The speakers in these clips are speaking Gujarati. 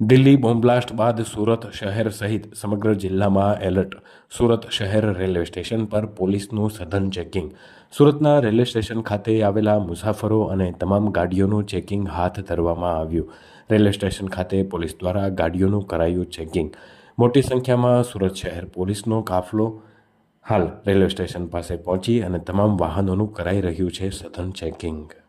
દિલ્હી બોમ્બલાસ્ટ બાદ સુરત શહેર સહિત સમગ્ર જિલ્લામાં એલર્ટ. સુરત શહેર રેલવે સ્ટેશન પર પોલીસનું સઘન ચેકિંગ. સુરતના રેલવે સ્ટેશન ખાતે આવેલા મુસાફરો અને તમામ ગાડીઓનું ચેકિંગ હાથ ધરવામાં આવ્યું. રેલવે સ્ટેશન ખાતે પોલીસ દ્વારા ગાડીઓનું કરાયું ચેકિંગ. મોટી સંખ્યામાં સુરત શહેર પોલીસનો કાફલો હાલ રેલવે સ્ટેશન પાસે પહોંચી અને તમામ વાહનોનું કરાઈ રહ્યું છે સઘન ચેકિંગ.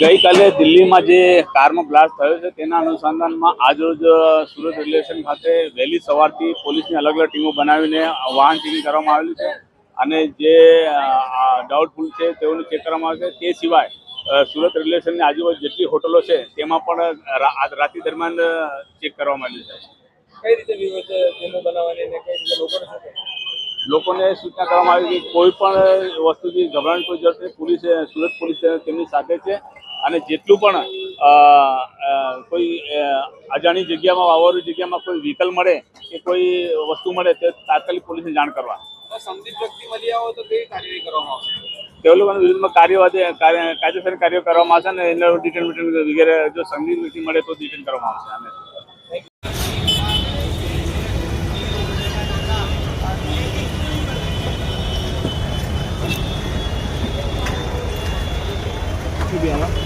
ગઈકાલે દિલ્હીમાં જે કારમાં બ્લાસ્ટ થયો છે તેના અનુસંધાનમાં આજરોજ સુરત રેલવે સ્ટેશન ખાતે વહેલી સવારથી પોલીસની અલગ અલગ ટીમો બનાવીને વાહન ચેકિંગ કરવામાં આવેલું છે અને જે ડાઉટફુલ છે તેઓને ચેક કરવામાં આવે છે. તે સિવાય સુરત રેલવે સ્ટેશનની આજુબાજુ જેટલી હોટલો છે તેમાં પણ રાત્રિ દરમિયાન ચેક કરવામાં આવ્યું છે. કઈ રીતે વિવિધ ટીમો બનાવવાની અને કઈ રીતે લોકોને લોકોને સૂચના કરવામાં આવી કે કોઈ પણ વસ્તુથી ગભરાવાની કોઈ જરૂર નથી. પોલીસ સુરત પોલીસ તેમની સાથે છે. અને જેટલું પણ કોઈ અજાણી જગ્યામાં વાવરની જગ્યામાં કોઈ વ્હીકલ મળે કે કોઈ વસ્તુ મળે તે તાત્કાલિક પોલીસને જાણ કરવા. સંદિગ્ધ વ્યક્તિ મળી આવો તો કેવી કાર્યવાહી કરવામાં આવશે? લોકોના વિરુદ્ધમાં કાર્યવાહી કાર્ય- કાયદેસર કાર્ય કરવામાં આવશે અને એને વગેરે જો વ્યક્તિ મળે તો કરવામાં આવશે. અને